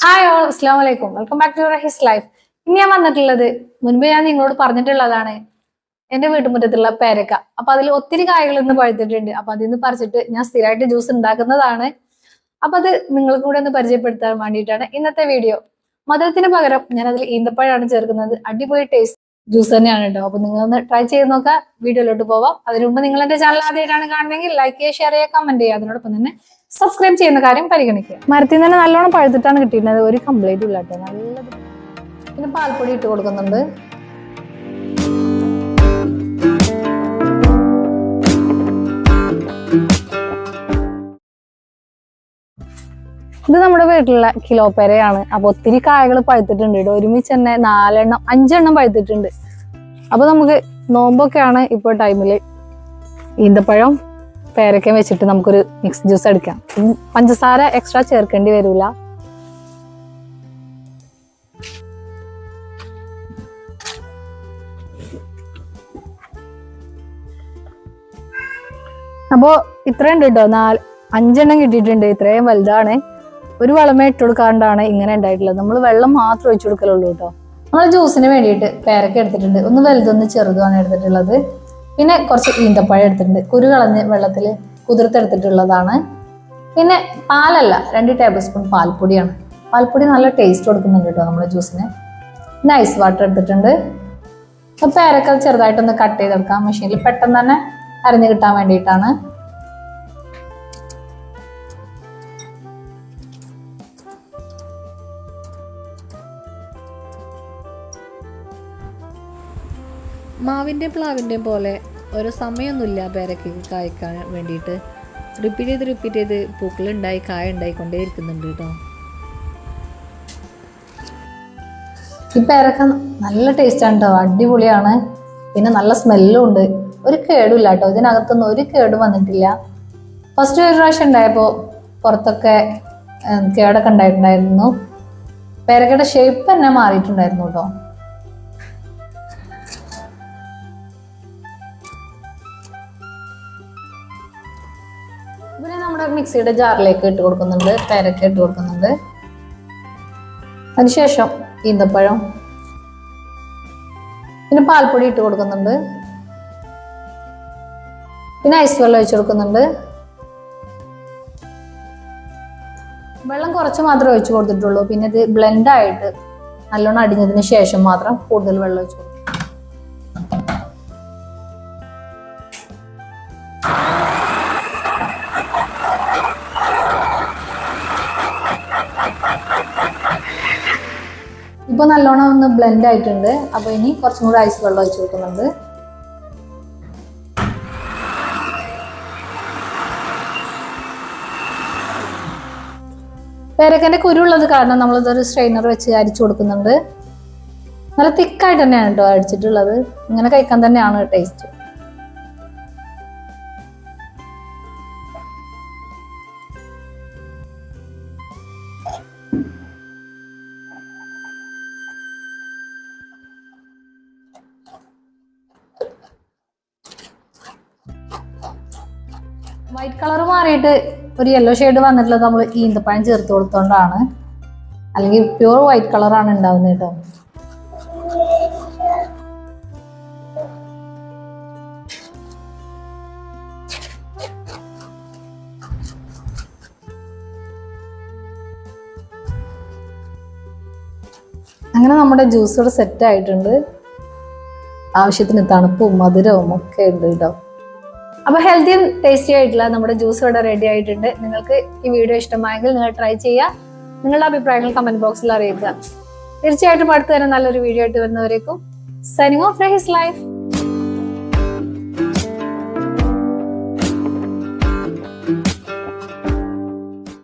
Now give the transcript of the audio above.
Hi all അസ്ലാം വലൈക്കും welcome back to his life ഇനി ഞാൻ വന്നിട്ടുള്ളത് മുൻപ് ഞാൻ നിങ്ങളോട് പറഞ്ഞിട്ടുള്ളതാണ് എന്റെ വീട്ടുമുറ്റത്തുള്ള പേരക്ക. അപ്പൊ അതിൽ ഒത്തിരി കായകൾ ഇന്ന് പഴുത്തിട്ടുണ്ട്. അപ്പൊ അതിൽ നിന്ന് പറിച്ചിട്ട് ഞാൻ സ്ഥിരമായിട്ട് ജ്യൂസ് ഉണ്ടാക്കുന്നതാണ്. അപ്പൊ അത് നിങ്ങൾക്ക് കൂടെ ഒന്ന് പരിചയപ്പെടുത്താൻ വേണ്ടിയിട്ടാണ് ഇന്നത്തെ വീഡിയോ. മധുരത്തിന് പകരം ഞാൻ അതിൽ ഈന്തപ്പഴമാണ് ചേർക്കുന്നത്. അടിപൊളി ടേസ്റ്റ് ജ്യൂസ് തന്നെയാണ് കേട്ടോ. അപ്പൊ നിങ്ങളൊന്ന് ട്രൈ ചെയ്ത് നോക്കുക. വീഡിയോയിലോട്ട് പോവാം. അതിനു മുമ്പ് നിങ്ങൾ എന്റെ ചാനൽ ആദ്യമായിട്ടാണ് കാണുന്നതെങ്കിൽ ലൈക്ക് ചെയ്യുക ഷെയർ ചെയ്യുക കമന്റ് ചെയ്യുക. അതിനോടൊപ്പം തന്നെ സബ്സ്ക്രൈബ് ചെയ്യുന്ന കാര്യം പരിഗണിക്കുക. മരത്തിൽ തന്നെ നല്ലോണം പഴുത്തിട്ടാണ് കിട്ടിയിരുന്നത്. ഒരു കംപ്ലൈന്റ് കേട്ടോ നല്ലത്. പിന്നെ പാൽപ്പൊടി ഇട്ട് കൊടുക്കുന്നുണ്ട്. ഇത് നമ്മുടെ വീട്ടിലുള്ള കിലോ പെരയാണ്. അപ്പൊ ഒത്തിരി കായകൾ പഴുത്തിട്ടുണ്ട്. കേട്ടോ ഒരുമിച്ച് തന്നെ നാലെണ്ണം അഞ്ചെണ്ണം പഴുത്തിട്ടുണ്ട്. അപ്പൊ നമുക്ക് നോമ്പൊക്കെയാണ് ഇപ്പോൾ ടൈമിൽ ഈന്തപ്പഴം പേരക്ക വെച്ചിട്ട് നമുക്കൊരു മിക്സ് ജ്യൂസ് എടുക്കാം പഞ്ചസാര എക്സ്ട്രാ ചേർക്കേണ്ടി വരില്ല അപ്പോ ഇത്രയുണ്ട് കേട്ടോ നാല് അഞ്ചെണ്ണം കിട്ടിയിട്ടുണ്ട്. ഇത്രയും വലുതാണ്. ഒരു വളമേ ഇട്ട് കൊടുക്കാണ്ടാണ് ഇങ്ങനെ ഉണ്ടായിട്ടുള്ളത്. നമ്മൾ വെള്ളം മാത്രം ഒഴിച്ചു കൊടുക്കലുള്ളൂ കേട്ടോ. നമ്മൾ ജ്യൂസിന് വേണ്ടിയിട്ട് പേരക്ക എടുത്തിട്ടുണ്ട്. ഒന്ന് വലുതൊന്ന് ചെറുതുമാണ് എടുത്തിട്ടുള്ളത്. പിന്നെ കുറച്ച് ഈന്തപ്പഴം എടുത്തിട്ടുണ്ട്. കുരു കളഞ്ഞ് വെള്ളത്തിൽ കുതിർത്തെടുത്തിട്ടുള്ളതാണ്. പിന്നെ പാലല്ല രണ്ട് ടേബിൾ സ്പൂൺ പാൽപ്പൊടിയാണ്. പാൽപ്പൊടി നല്ല ടേസ്റ്റ് കൊടുക്കുന്നുണ്ട് കേട്ടോ നമ്മുടെ ജ്യൂസിന് പിന്നെ ഐസ് വാട്ടർ എടുത്തിട്ടുണ്ട്. അപ്പൊ പേരക്ക ചെറുതായിട്ടൊന്ന് കട്ട് ചെയ്തെടുക്കാം. മെഷീനിൽ പെട്ടെന്ന് തന്നെ അരിഞ്ഞു കിട്ടാൻ വേണ്ടിയിട്ടാണ്. മാവിന്റെ പ്ലാവിന്റെയും പോലെ ഒരു സമയമൊന്നുമില്ല പേരക്ക് കായ്ക്കാൻ വേണ്ടിയിട്ട്. റിപ്പീറ്റ് ചെയ്ത് റിപ്പീറ്റ് ചെയ്ത് പൂക്കളുണ്ടായി കായ ഉണ്ടായിക്കൊണ്ടേ ഇരിക്കുന്നുണ്ട് കേട്ടോ. ഈ പേരക്ക നല്ല ടേസ്റ്റാണ് കേട്ടോ. അടിപൊളിയാണ്. പിന്നെ നല്ല സ്മെല്ലും ഉണ്ട്. ഒരു കേടുമില്ല കേട്ടോ. ഇതിനകത്തൊന്നും ഒരു കേടും വന്നിട്ടില്ല. ഫസ്റ്റ് ഒരു പ്രാവശ്യം ഉണ്ടായപ്പോൾ പുറത്തൊക്കെ കേടൊക്കെ ഉണ്ടായിട്ടുണ്ടായിരുന്നു. പേരക്കയുടെ ഷേപ്പ് തന്നെ മാറിയിട്ടുണ്ടായിരുന്നു കേട്ടോ. പിന്നെ നമ്മുടെ മിക്സിയുടെ ജാറിലേക്ക് ഇട്ട് കൊടുക്കുന്നുണ്ട് പേരക്ക ഇട്ട് കൊടുക്കുന്നുണ്ട്. അതിനുശേഷം ഈന്തപ്പഴം പിന്നെ പാൽപ്പൊടി ഇട്ട് കൊടുക്കുന്നുണ്ട്. പിന്നെ ഐസ് വെള്ളം ഒഴിച്ചു കൊടുക്കുന്നുണ്ട്. വെള്ളം കുറച്ച് മാത്രമേ ഒഴിച്ചു കൊടുത്തിട്ടുള്ളൂ. പിന്നെ ഇത് ബ്ലെൻഡായിട്ട് നല്ലോണം അടിഞ്ഞതിന് ശേഷം മാത്രം കൂടുതൽ വെള്ളം ഒഴിച്ചു കൊടുക്കും. ഇപ്പൊ നല്ലോണം ഒന്ന് ബ്ലെൻഡ് ആയിട്ടുണ്ട്. അപ്പോൾ ഇനി കുറച്ചും കൂടി ഐസ് വെള്ളം ഒഴിച്ച് കൊടുക്കുന്നുണ്ട്. പേരക്കന്റെ കുരുള്ളത് കാരണം നമ്മളിതൊരു സ്ട്രെയിനർ വെച്ച് അരിച്ചു കൊടുക്കുന്നുണ്ട്. നല്ല തിക്കായിട്ട് തന്നെയാണ് കേട്ടോ അടിച്ചിട്ടുള്ളത് ഇങ്ങനെ കഴിക്കാൻ തന്നെയാണ് ടേസ്റ്റ് വൈറ്റ് കളർ മാറിയിട്ട് ഒരു യെല്ലോ ഷെയ്ഡ് വന്നിട്ടുള്ളത് നമ്മൾ ഈന്തപ്പഴം ചേർത്ത് കൊടുത്തോണ്ടാണ്. അല്ലെങ്കിൽ പ്യൂർ വൈറ്റ് കളറാണ് ഉണ്ടാവുന്നത് കേട്ടോ അങ്ങനെ നമ്മുടെ ജ്യൂസ് സെറ്റ് ആയിട്ടുണ്ട്. ആവശ്യത്തിന് തണുപ്പും മധുരവും ഒക്കെ ഉണ്ട് കേട്ടോ അപ്പൊ ഹെൽത്തിയും ടേസ്റ്റി ആയിട്ടുള്ള നമ്മുടെ ജ്യൂസ് ഇവിടെ റെഡി ആയിട്ടുണ്ട്. നിങ്ങൾക്ക് ഈ വീഡിയോ ഇഷ്ടമായെങ്കിൽ നിങ്ങൾ ട്രൈ ചെയ്യുക. നിങ്ങളുടെ അഭിപ്രായങ്ങൾ കമന്റ് ബോക്സിൽ അറിയിക്കുക. തീർച്ചയായിട്ടും അടുത്ത് തന്നെ നല്ലൊരു വീഡിയോ ആയിട്ട് വരുന്നവരേക്കും സൈനിങ് ഓഫ് ഹിസ് ലൈഫ്